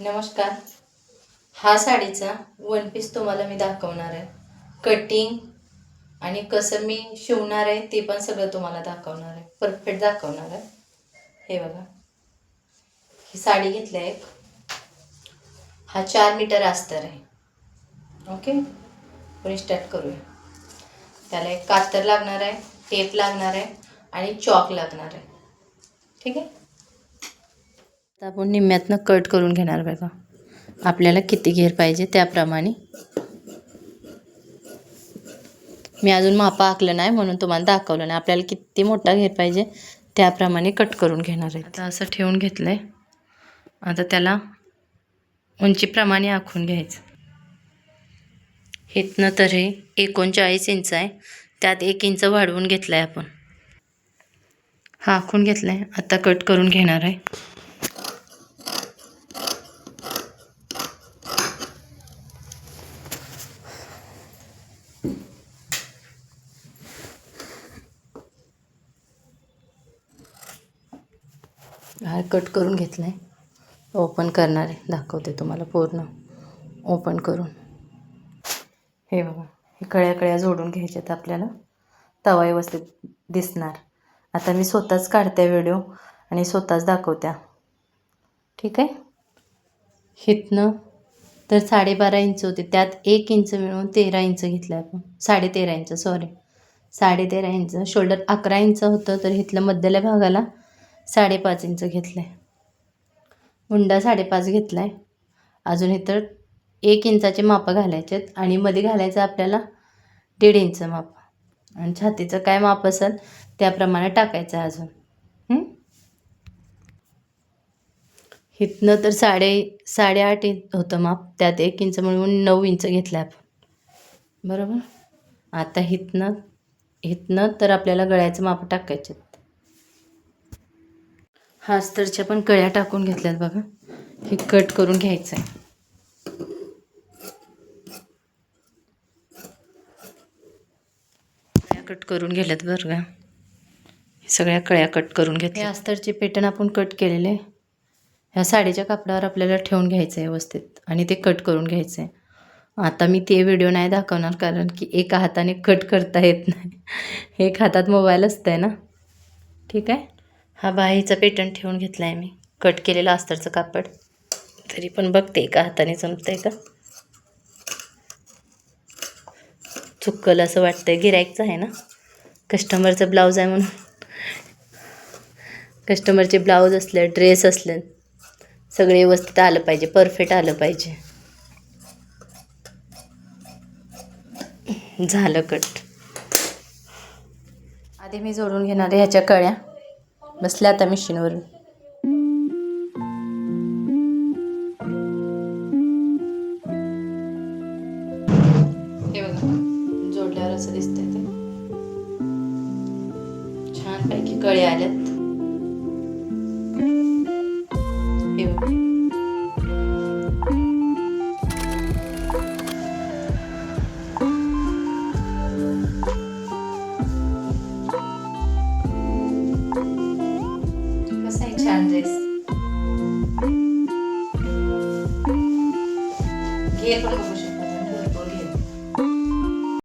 नमस्कार. हा साडीचा वन पीस तुम्हाला मी दाखवणार आहे. कटिंग आणि कसं मी शिवणार आहे ते पण सगळं तुम्हाला दाखवणार आहे. परफेक्ट दाखवणार आहे. हे बघा. ही साडी घेतली आहे. एक हा चार मीटर अस्तर आहे. ओके पुढे स्टार्ट करूया. त्याला एक कातर लागणार आहे टेप लागणार आहे आणि चॉक लागणार आहे. ठीक आहे? तर आपण निम्म्यातनं कट करून घेणार बघा. आपल्याला किती घेर पाहिजे त्याप्रमाणे. मी अजून मापा आखलं नाही म्हणून तुम्हाला दाखवलं नाही. आपल्याला किती मोठा घेर पाहिजे त्याप्रमाणे कट करून घेणार आहे आता असं ठेवून घेतलं आहे आता त्याला उंचीप्रमाणे आखून घ्यायचं. इथनं तर हे एकोणचाळीस इंच आहे. त्यात एक इंच वाढवून घेतलं आहे आपण. हा आखून घेतला आहे आता कट करून घेणार आहे. हा कट करून घेतला आहे ओपन करणार आहे. दाखवते तुम्हाला पूर्ण. ओपन करून. हे बघा. हे कळ्या कळ्या जोडून घ्यायच्यात आपल्याला. तवा व्यवस्थित दिसणार. आता मी स्वतःच काढते व्हिडिओ आणि स्वतःच दाखवत्या. ठीक आहे? हितनं तर साडेबारा इंच होते. त्यात एक इंच मिळून तेरा इंच घेतलं आहे आपण. साडेतेरा इंच सॉरी साडे तेरा इंच. शोल्डर अकरा इंच होतं तर इथलं मध्यल्या भागाला साडेपाच इंच घेतलं आहे मुंडा साडेपाच घेतला आहे अजून इथं एक इंचाचे मापं घालायचे आहेत आणि मध्ये घालायचं आपल्याला दीड इंच माप. आणि छातीचं काय माप असेल त्याप्रमाणे टाकायचं आहे अजून. इथनं तर साडे साडेआठ इंच होतं माप त्यात एक इंच म्हणून नऊ इंच घेतलं आहे आपण. बरोबर? आता इथनं इथनं तर आपल्याला गळ्याचं माप टाकायचे आहेत. हा अस्तरच्या पण कळ्या टाकून घेतल्यात बघा. हे कट करून घ्यायचं आहे. कळ्या कट करून घेतल्यात बरं का. सगळ्या कळ्या कट करून घेतल्या. अस्तरचे पेटर्न आपण कट केलेले. ह्या साडीच्या कापडावर आपल्याला ठेवून घ्यायचं आहे व्यवस्थित आणि ते कट करून घ्यायचं आहे आता मी ते व्हिडिओ नाही दाखवणार कारण की एका हाताने कट करता येत नाही. एक हातात मोबाईल असतं आहे ना. ठीक आहे? हा बाईचा पेटर्न ठेवून घेतला आहे मी. कट केलेलं अस्तरचं कापड. तरी पण बघते एका हाताने जमतंय का? चुक्कल असं वाटतंय. गिरायकचं आहे ना? कस्टमरचं ब्लाऊज आहे म्हणून. कस्टमरचे ब्लाऊज असले ड्रेस असले. सगळे व्यवस्थित आलं पाहिजे परफेक्ट आलं पाहिजे. झालं कट आधी मी जोडून घेणार आहे ह्याच्या कळ्या. बसल्या आता मशीनवरून हे बघा जोडल्यावर असं दिसतंय ते. छानपैकी कळ्या आल्यात. कसा आहे छान ड्रेस घेर पण